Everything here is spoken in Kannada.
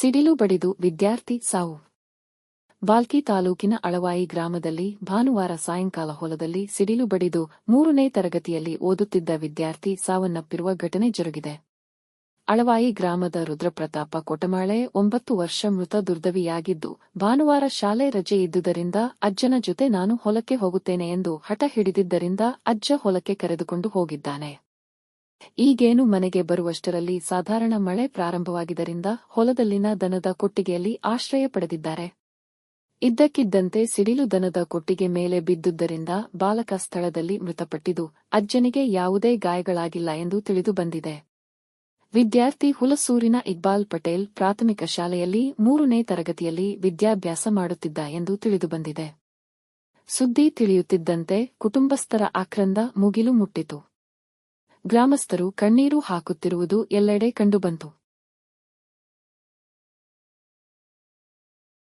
ಸಿಡಿಲು ಬಡಿದು ವಿದ್ಯಾರ್ಥಿ ಸಾವು. ಬಾಲ್ಕಿ ತಾಲೂಕಿನ ಅಳವಾಯಿ ಗ್ರಾಮದಲ್ಲಿ ಭಾನುವಾರ ಸಾಯಂಕಾಲ ಹೊಲದಲ್ಲಿ ಸಿಡಿಲು ಬಡಿದು ಮೂರನೇ ತರಗತಿಯಲ್ಲಿ ಓದುತ್ತಿದ್ದ ವಿದ್ಯಾರ್ಥಿ ಸಾವನ್ನಪ್ಪಿರುವ ಘಟನೆ ಜರುಗಿದೆ. ಅಳವಾಯಿ ಗ್ರಾಮದ ರುದ್ರಪ್ರತಾಪ ಕೊಟಮಾಳೆ ಒಂಬತ್ತು ವರ್ಷ ಮೃತ ದುರ್ದವಿಯಾಗಿದ್ದು, ಭಾನುವಾರ ಶಾಲೆ ರಜೆ ಇದ್ದುದರಿಂದ ಅಜ್ಜನ ಜೊತೆ ನಾನು ಹೊಲಕ್ಕೆ ಹೋಗುತ್ತೇನೆ ಎಂದು ಹಠ ಹಿಡಿದಿದ್ದರಿಂದ ಅಜ್ಜ ಹೊಲಕ್ಕೆ ಕರೆದುಕೊಂಡು ಹೋಗಿದ್ದಾನೆ. ಈಗೇನು ಮನೆಗೆ ಬರುವಷ್ಟರಲ್ಲಿ ಸಾಧಾರಣ ಮಳೆ ಪ್ರಾರಂಭವಾಗಿದ್ದರಿಂದ ಹೊಲದಲ್ಲಿನ ದನದ ಕೊಟ್ಟಿಗೆಯಲ್ಲಿ ಆಶ್ರಯ ಪಡೆದಿದ್ದಾರೆ. ಇದ್ದಕ್ಕಿದ್ದಂತೆ ಸಿಡಿಲು ದನದ ಕೊಟ್ಟಿಗೆ ಮೇಲೆ ಬಿದ್ದುದರಿಂದ ಬಾಲಕ ಸ್ಥಳದಲ್ಲಿ ಮೃತಪಟ್ಟಿದ್ದು, ಅಜ್ಜನಿಗೆ ಯಾವುದೇ ಗಾಯಗಳಾಗಿಲ್ಲ ಎಂದು ತಿಳಿದು ಬಂದಿದೆ. ವಿದ್ಯಾರ್ಥಿ ಹುಲಸೂರಿನ ಇಕ್ಬಾಲ್ ಪಟೇಲ್ ಪ್ರಾಥಮಿಕ ಶಾಲೆಯಲ್ಲಿ ಮೂರನೇ ತರಗತಿಯಲ್ಲಿ ವಿದ್ಯಾಭ್ಯಾಸ ಮಾಡುತ್ತಿದ್ದ ಎಂದು ತಿಳಿದುಬಂದಿದೆ ಸುದ್ದಿ ತಿಳಿಯುತ್ತಿದ್ದಂತೆ ಕುಟುಂಬಸ್ಥರ ಆಕ್ರಂದ ಮುಗಿಲು ಮುಟ್ಟಿತು. ಗ್ರಾಮಸ್ಥರು ಕಣ್ಣೀರು ಹಾಕುತ್ತಿರುವುದು ಎಲ್ಲೆಡೆ ಕಂಡುಬಂತು.